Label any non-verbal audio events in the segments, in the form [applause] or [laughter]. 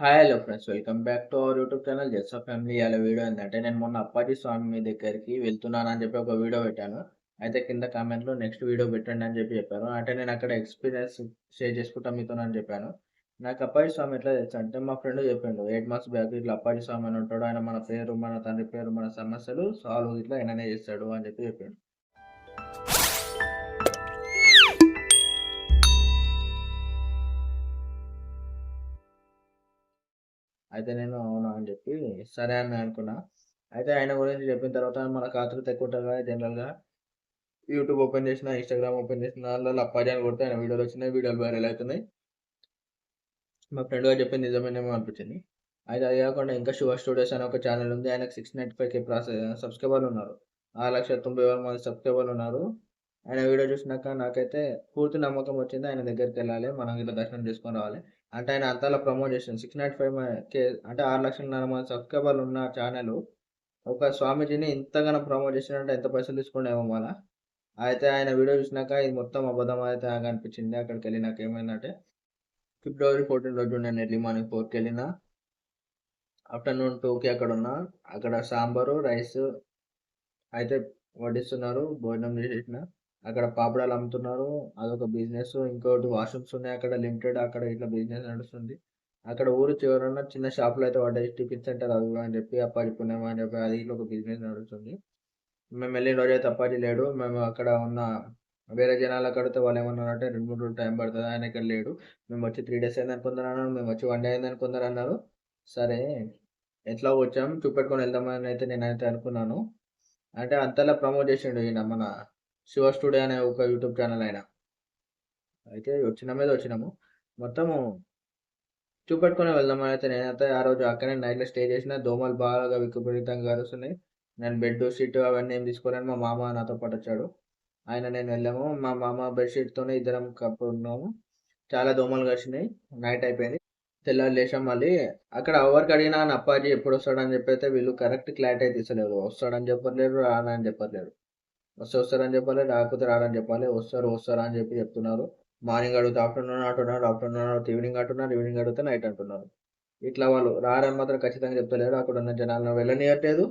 Hi hello friends welcome back to our YouTube channel jets of family అలా video ఏంటంటే నేను మొన్న అప్పాజీ స్వామి మీ దగ్గరికి వెళ్తున్నాను అని చెప్పి ఒక వీడియో పెట్టాను. అయితే కింద కామెంట్లో నెక్స్ట్ వీడియో పెట్టండి అని చెప్పి చెప్పారు అంటే నేను అక్కడ ఎక్స్పీరియన్స్ షేర్ చేసుకుంటా మీతో అని చెప్పాను. నాకు అప్పాజీ స్వామి ఎట్లా తెలుసు అంటే మా ఫ్రెండ్ చెప్పిండు ఎయిట్ మంత్స్ బ్యాక్ ఇట్లా అప్పాజీ స్వామి అని ఉంటాడు. ఆయన మన పేరు మన తండ్రి పేరు మన సమస్యలు సాల్వ్ ఇట్లా ఆయననే చేస్తాడు అని చెప్పి చెప్పాడు. అయితే నేను అవునా అని చెప్పి సరే అని అనుకున్నా. అయితే ఆయన గురించి చెప్పిన తర్వాత మన ఆతృత ఎక్కువ ఉంటుంది కదా జనరల్గా యూట్యూబ్ ఓపెన్ చేసిన ఇన్స్టాగ్రామ్ ఓపెన్ చేసిన దానిలో అప్పాజీ అని కొడితే ఆయన వీడియోలు వచ్చినాయి వీడియోలు వైరల్ అవుతున్నాయి. మా ఫ్రెండ్ గారు చెప్పింది నిజమేనేమో అనిపించింది. అయితే అది కాకుండా ఇంకా శివ స్టూడియోస్ అనే ఒక ఛానల్ ఉంది. ఆయనకు six ninety five K process సబ్స్క్రైబర్లు ఉన్నారు. ఆరు లక్షల తొంభై వేల మంది సబ్స్క్రైబర్లు ఉన్నారు. ఆయన వీడియో చూసినాక నాకైతే పూర్తి నమ్మకం వచ్చింది. ఆయన దగ్గరికి వెళ్ళాలి. మనం ఇలా దర్శనం చేసుకొని రావాలి. అంటే ఆయన అంతలా ప్రమోట్ చేసింది సిక్స్ నాట్ ఫైవ్ కే అంటే ఆరు లక్షల మంది సబ్స్క్రైబర్లు ఉన్న ఛానల్ ఒక స్వామీజీని ఇంతగానో ప్రమోట్ చేసినట్టే ఎంత పైసలు తీసుకునేమో మళ్ళా అయితే ఆయన వీడియో చూసినాక ఇది మొత్తం అబద్ధం అయితే నాకు అనిపించింది. అక్కడికి వెళ్ళినాక ఏమైందంటే ఫిబ్రవరి ఫోర్టీన్ రోజు నేను ఎర్లీ మార్నింగ్ ఫోర్కి వెళ్ళిన. ఆఫ్టర్నూన్ టూకి అక్కడ ఉన్నా. అక్కడ సాంబారు రైస్ అయితే వడ్డిస్తున్నారు. భోజనం చేసేసిన అక్కడ పాపడాలు అమ్ముతున్నారు. అదొక బిజినెస్. ఇంకోటి వాష్రూమ్స్ ఉన్నాయి అక్కడ. లిమిటెడ్ అక్కడ ఇట్లా బిజినెస్ నడుస్తుంది. అక్కడ ఊరు చివరన చిన్న షాపులు అయితే పడ్డాయి. టిఫిన్ సెంటర్ అది కూడా అని చెప్పి అప్పాజీ పుణ్యం అని చెప్పి అది ఇట్లా ఒక బిజినెస్ నడుస్తుంది. మేము వెళ్ళిన రోజు అయితే అప్పాజీ లేడు. మేము అక్కడ ఉన్న వేరే జనాలు కడితే వాళ్ళు ఏమన్నారంటే రెండు మూడు రోజులు టైం పడుతుంది. ఆయన ఇక్కడ లేడు. మేము వచ్చి త్రీ డేస్ అయింది అనుకుందరు అన్నారు. మేము వచ్చి వన్ డే అయింది అనుకుందరు అన్నారు. సరే ఎట్లా వచ్చాం? చూపెట్టుకొని వెళ్దామని అయితే నేనైతే అనుకున్నాను. అంటే అంతలా ప్రమోట్ చేసిండు ఈయన మన శివ స్టూడియో అనే ఒక యూట్యూబ్ ఛానల్ అయినా. అయితే వచ్చిన మీద వచ్చినాము. మొత్తము చూపెట్టుకుని వెళ్దామని అయితే నేనైతే ఆ రోజు అక్కడే నైట్లో స్టే చేసిన. దోమలు బాగా విపరీతంగా కరుస్తున్నాయి నేను బెడ్ షీట్ అవన్నీ ఏం తీసుకోలేను. మా మామ నాతో పాటు వచ్చాడు. ఆయన నేను వెళ్ళాము. మా మామ బెడ్షీట్తోనే ఇద్దరం కప్పున్నాము చాలా దోమలు కరిచినాయి నైట్ అయిపోయింది. తెల్లారి లేచాం మళ్ళీ. అక్కడ ఎవరికి అడిగినా అని అప్పాజీ ఎప్పుడు వస్తాడని చెప్పి అయితే వీళ్ళు కరెక్ట్ క్లారిటీ అయితే వస్తాడని చెప్పలేరు రానని చెప్పలేరు. వస్తే వస్తారని చెప్పాలి రాకపోతే రాడని చెప్పాలి. వస్తారు వస్తారు అని చెప్పి చెప్తున్నారు. మార్నింగ్ అడిగితే ఆఫ్టర్నూన్ అంటున్నారు ఆఫ్టర్నూన్ అడిగితే ఈవినింగ్ అంటున్నారు ఈవినింగ్ అడిగితే నైట్ అంటున్నారు. ఇట్లా వాళ్ళు రారని మాత్రం ఖచ్చితంగా చెప్తలేరు. అక్కడ ఉన్న జనాలను వెళ్ళనియట్లేదు.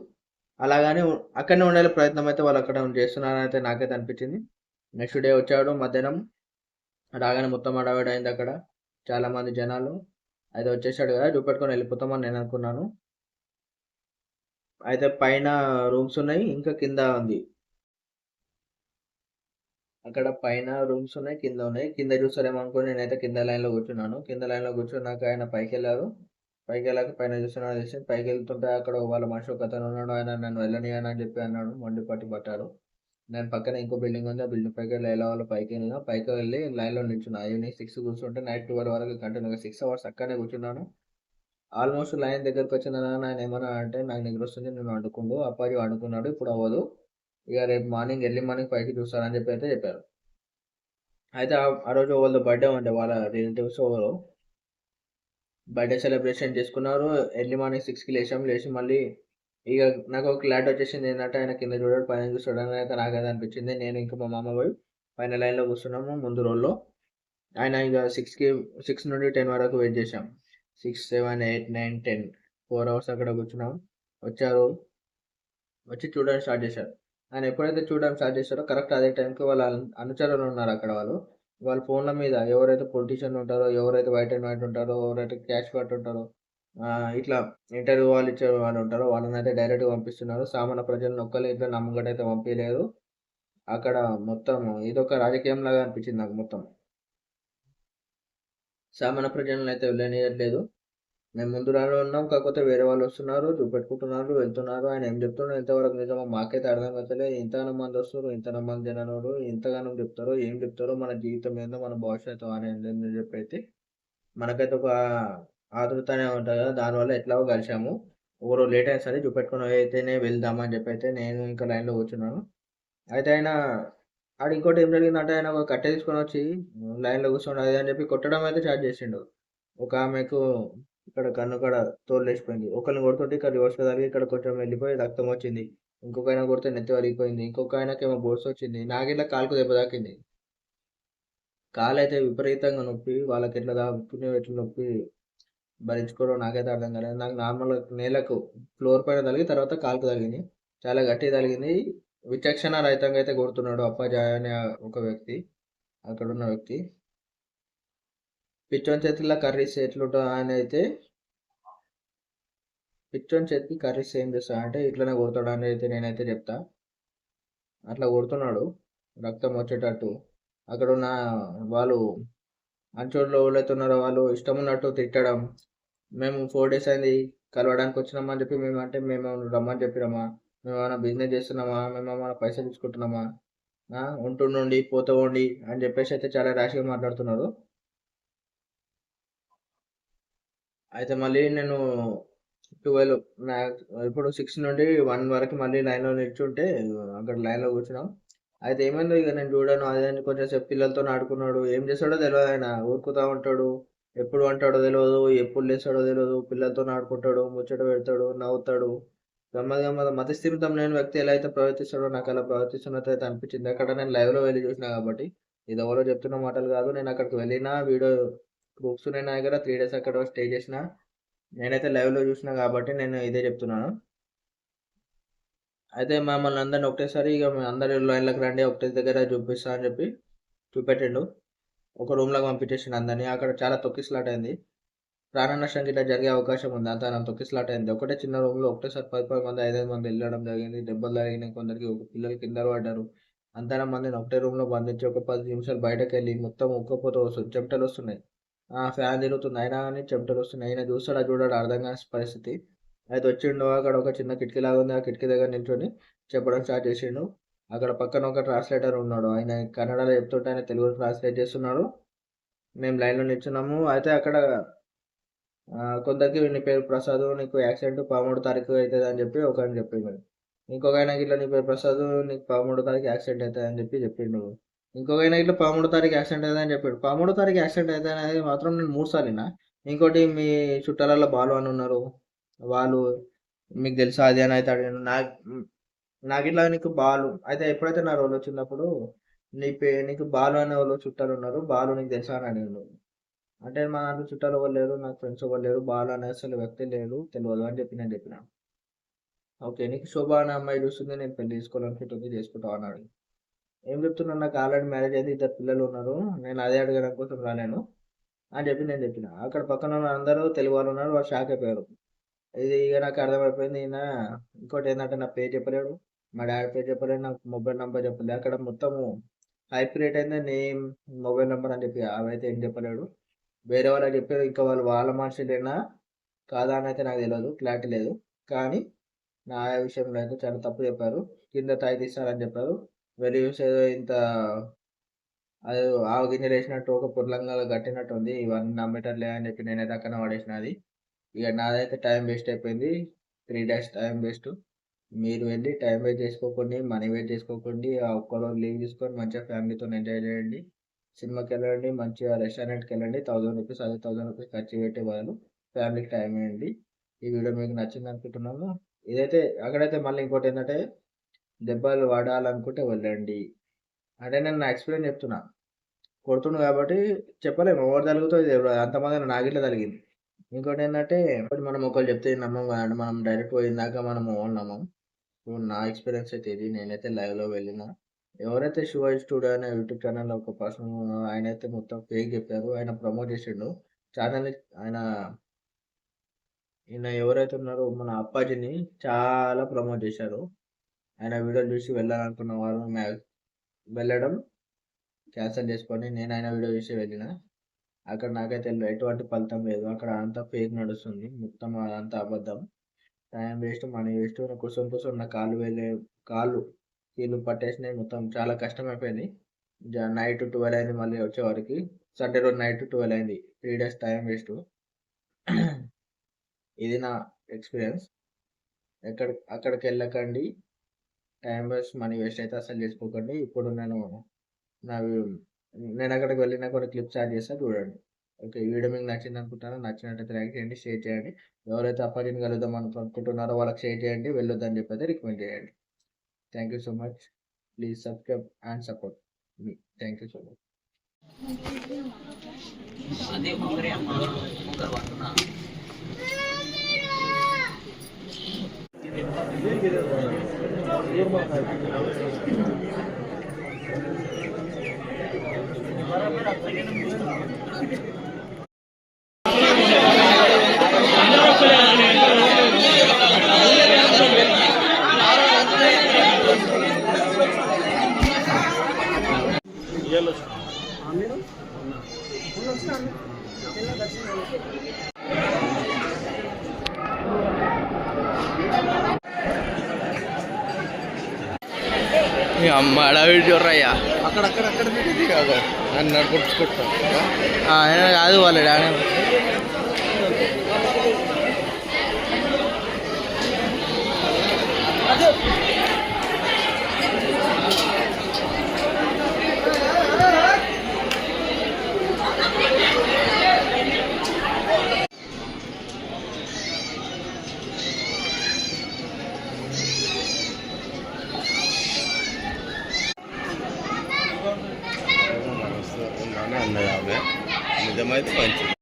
అలాగని అక్కడనే ఉండే ప్రయత్నం అయితే వాళ్ళు అక్కడ చేస్తున్నారని అయితే నాకైతే అనిపించింది. నెక్స్ట్ డే వచ్చాడు మధ్యాహ్నం. రాగానే మొత్తం అడవాడు అయింది అక్కడ. చాలా మంది జనాలు. అయితే వచ్చేసాడు కదా చూపెట్టుకొని వెళ్ళిపోతామని నేను అనుకున్నాను. అయితే పైన రూమ్స్ ఉన్నాయి ఇంకా కింద ఉంది. అక్కడ పైన రూమ్స్ ఉన్నాయి కింద ఉన్నాయి. కింద చూస్తారేమనుకో నేనైతే కింద లైన్లో కూర్చున్నాను. కింద లైన్లో కూర్చున్నాక ఆయన పైకి వెళ్ళారు పైకి వెళ్ళాక పైన చూస్తున్నాడు తెలిసి పైకి వెళ్తుంటే అక్కడ వాళ్ళ మనిషి ఒక అతను ఉన్నాడు. ఆయన నన్ను వెళ్ళని అని చెప్పి అన్నాడు. మండి పట్టి పట్టాడు. నేను పక్కన ఇంకో బిల్డింగ్ ఉంది. ఆ బిల్డింగ్ పైకి వెళ్ళి ఎలా వాళ్ళు పైకి వెళ్ళినా పైకి వెళ్ళి లైన్లో నిల్చున్నా. ఈవినింగ్ సిక్స్ కూర్చుంటే నైట్ ట్వెల్వ్ వరకు కంటిన్యూగా సిక్స్ అవర్స్ అక్కడనే కూర్చున్నాను. ఆల్మోస్ట్ లైన్ దగ్గరకు వచ్చిన ఆయన ఏమన్నా అంటే నాకు నిద్ర వస్తుంది నేను వండుకుండు. అప్పాజీ వండుకున్నాడు ఇప్పుడు అవ్వదు. ఇక రేపు మార్నింగ్ ఎర్లీ మార్నింగ్ పైకి చూస్తారని చెప్పి అయితే చెప్పారు. అయితే ఆ రోజు వాళ్ళ బర్త్డే ఉండే వాళ్ళ రిలేటివ్స్ ఎవరు బర్త్డే సెలబ్రేషన్ చేసుకున్నారు. ఎర్లీ మార్నింగ్ సిక్స్కి లేచాం. లేచి మళ్ళీ ఇక నాకు ఒక క్లాట్ వచ్చేసింది ఏంటంటే ఆయన కింద చూడడు పైన చూస్తాడు అని అయితే అది అనిపించింది నేను ఇంకా మా మామ పోయి పైన లైన్లో కూర్చున్నాము ముందు రోల్లో ఆయన ఇక సిక్స్కి సిక్స్ నుండి టెన్ వరకు వెయిట్ చేసాం six seven eight nine ten four hours అక్కడ కూర్చున్నాం. వచ్చారు. వచ్చి చూడడం స్టార్ట్ చేశారు. ఆయన ఎప్పుడైతే చూడడం స్టార్ట్ చేశారో కరెక్ట్ అదే టైంకి వాళ్ళ అనుచరులు ఉన్నారు అక్కడ వాళ్ళు. వాళ్ళ ఫోన్ల మీద ఎవరైతే పొలిటీషియన్ ఉంటారో ఎవరైతే వైట్ అండ్ వైట్ ఉంటారో ఎవరైతే క్యాష్ కట్ ఉంటారో ఇట్లా ఇంటర్వ్యూ వాళ్ళు ఇచ్చే వాళ్ళు ఉంటారో వాళ్ళని అయితే డైరెక్ట్గా పంపిస్తున్నారు. సామాన్య ప్రజలను ఒక్కలే ఇట్లా నమ్మకం అయితే పంపించలేదు. అక్కడ మొత్తం ఇదొక రాజకీయం లాగా అనిపించింది నాకు మొత్తం. సామాన్య ప్రజలను అయితే వెళ్ళనియట్లేదు మేము ముందు రాలో ఉన్నాం కాకపోతే వేరే వాళ్ళు వస్తున్నారు చూపెట్టుకుంటున్నారు వెళ్తున్నారు. ఆయన ఏం చెప్తున్నారు ఎంతవరకు నిజమో మాకైతే అర్థం కావట్లేదు ఇంతగానో మంది వస్తున్నారు ఇంతగానో మంది జనాలు ఇంతగానో చెప్తారో ఏం చెప్తారో మన జీవితం ఏందో మన భవిష్యత్తు అని చెప్పి అయితే మనకైతే ఒక ఆతృతనే ఉంటుంది కదా. దానివల్ల ఎట్లాగో కలిసాము ఒకరు లేట్ అయినా సరే చూపెట్టుకుని అయితేనే వెళ్దామని చెప్పి అయితే నేను ఇంకా లైన్లో కూర్చున్నాను. అయితే ఆయన ఆడ ఇంకోటి ఏం జరిగిందంటే ఆయన ఒక కట్టె తీసుకొని వచ్చి లైన్లో కూర్చోండి అని చెప్పి కొట్టడం అయితే స్టార్ట్ చేసిండు. ఒక ఆమెకు ఇక్కడ కన్ను కూడా తోలు లేచిపోయింది. ఒకరిని కొడుతుంటే ఇక్కడ రివర్స్ తగిలి ఇక్కడ కొంచెం వెళ్ళిపోయి రక్తం వచ్చింది. ఇంకొక ఆయన కొడితే నెత్తి వరిగిపోయింది ఇంకొక ఆయనకేమో బోర్స్ వచ్చింది. నాకు ఇట్లా కాలుకు దెబ్బ తాకింది. కాలు అయితే విపరీతంగా నొప్పి. వాళ్ళకి ఎట్లా దాపుకునే ఎట్లా నొప్పి? భరించుకోవడం నాకైతే అర్థం కాలేదు. నాకు నార్మల్ నేలకు ఫ్లోర్ పైన తగిలి తర్వాత కాలుకు తగిలింది. చాలా గట్టిగా తగిలింది. విచక్షణ రహితంగా అయితే కొడుతున్నాడు అప్పజాయ్ అనే ఒక వ్యక్తి. అక్కడ ఉన్న వ్యక్తి. పిచ్చోని చేతిలో కర్రీస్ ఎట్లుంటా అని అయితే పిచ్చోని చేతికి కర్రీస్ ఏం చేస్తా అంటే ఇట్లనే కొడతాడు అని అయితే నేనైతే చెప్తా. అట్లా కొడుతున్నాడు. రక్తం వచ్చేటట్టు. అక్కడ ఉన్న వాళ్ళు అంచోళ్ళు ఎవరైతే ఉన్నారో వాళ్ళు ఇష్టం ఉన్నట్టు తిట్టడం. మేము ఫోర్ డేస్ అయింది కలవడానికి వచ్చినామని అని చెప్పి మేము అంటే మేము రమ్మని చెప్పినామా. మేము ఏమైనా బిజినెస్ చేస్తున్నామా? మేము ఏమైనా పైసలు తీసుకుంటున్నామా? ఆ, ఉంటుండండి పోతూ ఉండి అని చెప్పేసి అయితే చాలా ర్యాష్గా మాట్లాడుతున్నారు. అయితే మళ్ళీ నేను ట్వెల్వ్ నా ఇప్పుడు సిక్స్ నుండి వన్ వరకు మళ్ళీ లైన్లో నిల్చుంటే అక్కడ లైన్లో కూర్చున్నాం. అయితే ఏమైందో ఇక నేను చూడను. అదే కొంచెం సేపు పిల్లలతో ఆడుకున్నాడు. ఏం చేస్తాడో తెలియదు ఆయన. ఊరుకుతా ఉంటాడు. ఎప్పుడు అంటాడో తెలియదు ఎప్పుడు లేస్తాడో తెలియదు పిల్లలతో ఆడుకుంటాడు ముచ్చట పెడతాడు నవ్వుతాడు. గమ్మది గమ్మత్ మతస్థిమితం లేని వ్యక్తి ఎలా అయితే ప్రవర్తిస్తాడో నాకు అలా ప్రవర్తిస్తున్నట్టు అయితే అనిపించింది. అక్కడ నేను లైవ్లో వెళ్ళి చూసిన కాబట్టి. ఇది ఎవరో చెప్తున్న మాటలు కాదు. నేను అక్కడికి వెళ్ళిన వీడియో ప్రూఫ్స్ ఉన్నాయి నా దగ్గర త్రీ డేస్ అక్కడ స్టే చేసిన. నేనైతే లైవ్లో చూసిన కాబట్టి నేను ఇదే చెప్తున్నాను. అయితే మమ్మల్ని అందరిని ఒకటేసారి ఇక అందరి లైన్లకు రండి ఒకటే దగ్గర చూపిస్తా అని చెప్పి చూపెట్టిండు. ఒక రూమ్లోకి పంపించేసిండు అందరినీ. అక్కడ చాలా తొక్కిసలాట అయింది. ప్రాణ నష్టం గిట్లా జరిగే అవకాశం ఉంది. అంత నాకు తొక్కిసలాట అయింది. ఒకటే చిన్న రూమ్లో ఒకటేసారి పది పది మంది ఐదైదు మంది వెళ్ళడం జరిగింది. దెబ్బలు తగిలినాయి కొందరికి ఒక పిల్లలు కింద పడ్డారు. అంతన మందిని ఒకటే రూమ్లో బంధించి ఒక పది నిమిషాలు బయటకు వెళ్ళి మొత్తం ఒక్కపోతే వస్తుంది చెమటలు వస్తున్నాయి. ఫ్యాన్ తిరుగుతుంది. అయినా కానీ చెమటలు వస్తున్నాయి. అయినా చూస్తాడా చూడాడు అర్థం కాని పరిస్థితి. అయితే వచ్చిండు అక్కడ ఒక చిన్న కిటికీ లాగా ఉంది. ఆ కిటికీ దగ్గర నిల్చొని చెప్పడం స్టార్ట్ చేసిండు. అక్కడ పక్కన ఒక ట్రాన్స్లేటర్ ఉన్నాడు. ఆయన కన్నడలో చెప్తుంటే ఆయన తెలుగులో ట్రాన్స్లేట్ చేస్తున్నాడు. మేము లైన్లో నిల్చున్నాము. అయితే అక్కడ కొందరికి నీ పేరు ప్రసాద్ నీకు యాక్సిడెంట్ పదమూడు తారీఖు అవుతుంది అని చెప్పి ఒక ఆయన చెప్పిండు ఇంకొక ఆయన ఇట్లా నీ పేరు ప్రసాద్ నీకు పదమూడు తారీఖు యాక్సిడెంట్ అవుతుంది అని చెప్పి చెప్పిండు ఇంకొక ఇట్లా పదమూడు తారీఖు యాక్సిడెంట్ అవుతుంది అని చెప్పాడు. పదమూడో తారీఖు యాక్సిడెంట్ అవుతుంది అనేది మాత్రం నేను మూడు సార్లు ఇంకోటి మీ చుట్టాలలో బాలు అని ఉన్నారు. వాళ్ళు మీకు తెలుసా అది అని అయితే అడిగాను. నాకు నాకు ఇట్లా నీకు బాలు అయితే ఎప్పుడైతే నా రోల్ వచ్చినప్పుడు నీ పే నీకు బాలు అనే వాళ్ళు చుట్టాలు ఉన్నారు. బాలు నీకు తెలుసా అని అడిగాను. అంటే మా దాంట్లో చుట్టాలు ఎవరు లేరు నాకు ఫ్రెండ్స్ ఎవరు లేరు బాలు అనే అసలు వ్యక్తి లేరు తెలియదు అని చెప్పి నేను చెప్పినాను ఓకే నీకు శోభ అనే అమ్మాయి చూస్తుంది నేను పెళ్ళి చేసుకోవాలనుకుంటుంది చేసుకుంటావు అన్నాడు ఏం చెప్తున్నాను నాకు ఆల్రెడీ మ్యారేజ్ అయితే ఇద్దరు పిల్లలు ఉన్నారు. నేను అదే అడగడం కోసం రాలేను. అని చెప్పి నేను చెప్పిన. అక్కడ పక్కన ఉన్న అందరూ తెలుగు వాళ్ళు ఉన్నారు వాళ్ళు షాక్ అయిపోయారు. ఇది ఇక నాకు అర్థమైపోయింది ఈయన ఇంకోటి ఏంటంటే నా పేరు చెప్పలేడు. మా డాడీ పేరు చెప్పలేడు నాకు మొబైల్ నెంబర్ చెప్పలేదు అక్కడ మొత్తము హైప్ రేట్ అయితే నేమ్ మొబైల్ నెంబర్ అని చెప్పి అవైతే ఏం చెప్పలేడు. వేరే వాళ్ళకి చెప్పారు ఇంకా వాళ్ళు వాళ్ళ మనుషులేనా? కాదా అని అయితే నాకు తెలియదు క్లారిటీ లేదు. కానీ నా విషయంలో అయితే చాలా తప్పు చెప్పారు. కింద తాయి తీస్తారని చెప్పారు. వెళ్ళి ఏదో ఇంత అది ఆవు గింజలు వేసినట్టు ఒక పుర్లంగా కట్టినట్టు ఉంది. ఇవన్నీ నమ్మేటట్లే అని చెప్పి నేనైతే అక్కడ పడేసిన అది. ఇక నాదైతే టైం వేస్ట్ అయిపోయింది. Three days time waste. మీరు వెళ్ళి టైం వేస్ట్ చేసుకోకండి మనీ వేస్ట్ చేసుకోకండి. ఆ ఒక్కరోజు లీవ్ తీసుకొని మంచిగా ఫ్యామిలీతో ఎంజాయ్ చేయండి. సినిమాకి వెళ్ళండి మంచిగా రెస్టారెంట్కి వెళ్ళండి. థౌసండ్ రూపీస్ అదే థౌసండ్ రూపీస్ ఖర్చు పెట్టే వాళ్ళు ఫ్యామిలీకి టైం వేయండి ఈ వీడియో మీకు నచ్చింది అనుకుంటున్నాను. ఇదైతే అక్కడైతే మళ్ళీ ఇంకోటి ఏంటంటే దెబ్బలు వాడాలనుకుంటే వెళ్ళండి అంటే నేను నా ఎక్స్పీరియన్స్ చెప్తున్నా. కొడుతుండు కాబట్టి చెప్పలేము. ఎవరు తగులుతుంది అంతమంది నాగిట్లా తగిలింది ఇంకోటి ఏంటంటే మనం ఒకరు చెప్తే నమ్మం కాదండి. మనం డైరెక్ట్ పోయిందాక మనం ఓన్ నమ్మం. ఇప్పుడు నా ఎక్స్పీరియన్స్ అయితే ఇది. నేనైతే లైవ్లో వెళ్ళిన. ఎవరైతే శివాజీ స్టూడియో అనే యూట్యూబ్ ఛానల్లో ఒక పర్సన్ ఆయన అయితే మొత్తం ఫేక్ చెప్పారు. ఆయన ప్రమోట్ చేసిండు. ఛానల్ ఆయన ఈయన ఎవరైతే ఉన్నారో మన అప్పాజీని చాలా ప్రమోట్ చేశారు. ఆయన వీడియో చూసి వెళ్ళాలనుకున్న వారు వెళ్ళడం క్యాన్సిల్ చేసుకొని నేను ఆయన వీడియో చూసి వెళ్ళిన. అక్కడ నాకైతే ఎటువంటి ఫలితం లేదు. అక్కడ అంతా ఫేక్ నడుస్తుంది. మొత్తం అదంతా అబద్ధం. Time waste money waste. కూర్చొని కూర్చొని నా కాళ్ళు వెళ్ళే కాళ్ళు కీళ్ళు పట్టేసినాయి మొత్తం. చాలా కష్టం అయిపోయింది నైట్ ట్వెల్వ్ అయింది మళ్ళీ వచ్చేవారికి సండే రోజు నైట్ ట్వెల్వ్ అయింది. Three days time waste. [clears throat] ఇది నా ఎక్స్పీరియన్స్. ఎక్కడ అక్కడికి వెళ్ళకండి. టైం వేస్ట్ మనీ వేస్ట్ అయితే అసలు చేసుకోకండి. ఇప్పుడు నేను నా నేను అక్కడికి వెళ్ళిన కొన్ని క్లిప్స్ యాడ్ చేస్తా చూడండి. ఓకే వీడియో మీకు నచ్చింది అనుకుంటాను. నచ్చినట్టయితే లైక్ చేయండి షేర్ చేయండి. ఎవరైతే అప్పటిని కలుద్దాం అనుకుంటున్నారో వాళ్ళకి షేర్ చేయండి వెళ్ళొద్దని చెప్పి అయితే రికమెండ్ చేయండి. Thank you so much please subscribe and support me thank you so much అదే ఒకరే అమ్మ ఒకరు పడుతున్నా అమ్మ అడవి చూర్రయ్యా అక్కడక్కడక్కడ నన్ను నడుపుకుంటా ఆయన కాదు వాళ్ళ డాడీ అన్నది my 20.